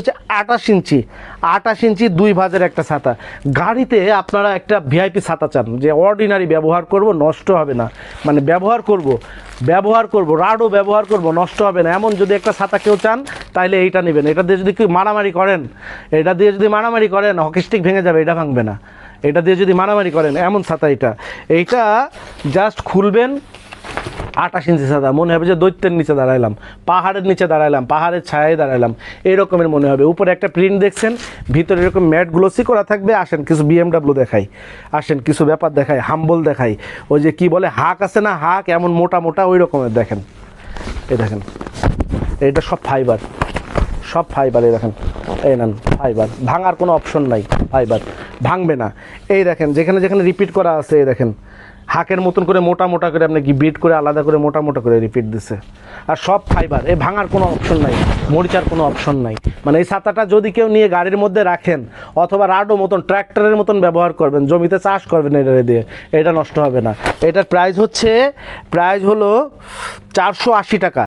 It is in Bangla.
হচ্ছে আটাশ ইঞ্চি। আটাশ ইঞ্চি দুই ভাজের একটা ছাতা। গাড়িতে আপনারা একটা ভিআইপি ছাতা চান, যে অর্ডিনারি ব্যবহার করব, নষ্ট হবে না। মানে ব্যবহার করব ব্যবহার করব, রাডও ব্যবহার করব, নষ্ট হবে না। এমন যদি একটা ছাতা কেউ চান তাহলে এইটা নেবেন। এটা দিয়ে যদি মারামারি করেন, এটা দিয়ে যদি মারামারি করেন হকিস্টিক ভেঙে যাবে, এটা ভাঙবে না। এটা দিয়ে যদি মারামারি করেন, এমন ছাতা এটা। এইটা জাস্ট খুলবেন আটাশ ইঞ্চি সাদা মনে হবে যে দৈত্যের নিচে দাঁড়াইলাম, পাহাড়ের নিচে দাঁড়াইলাম, পাহাড়ের ছায়ায় দাঁড়াইলাম, এরকমের মনে হবে। উপরে একটা প্রিন্ট দেখছেন, ভিতরে এরকম ম্যাট গ্লোসি করা থাকবে, আসেন কিছু বিএমডাব্লিউ দেখাই, আসেন কিছু ব্যাপার দেখাই, হাম্বল দেখাই, ওই যে কি বলে, হাক আছে না হাক, এমন মোটা মোটা ওই রকমের দেখেন। এই দেখেন এটা সব ফাইবার সব ফাইবার এই দেখেন, এই নেন ফাইবার ভাঙার কোনো অপশন নাই ফাইবার ভাঙবে না। এই দেখেন, যেখানে যেখানে রিপিট করা আছে, এই দেখেন হাকের মতন করে মোটা মোটা করে আপনি কি বিট করে আলাদা করে মোটা মোটা করে রিপিট দিছে? আর সব ফাইবার এ ভাঙার কোনো অপশন নাই, মরিচার কোনো অপশন নাই। মানে এই ছাতাটা যদি কেউ নিয়ে গাড়ির মধ্যে রাখেন, অথবা রাডো মতন, ট্র্যাক্টরের মতন ব্যবহার করবেন, জমিতে চাষ করবেন এটা দিয়ে, এটা নষ্ট হবে না। এটার প্রাইস হচ্ছে প্রাইস হলো চারশো আশি টাকা।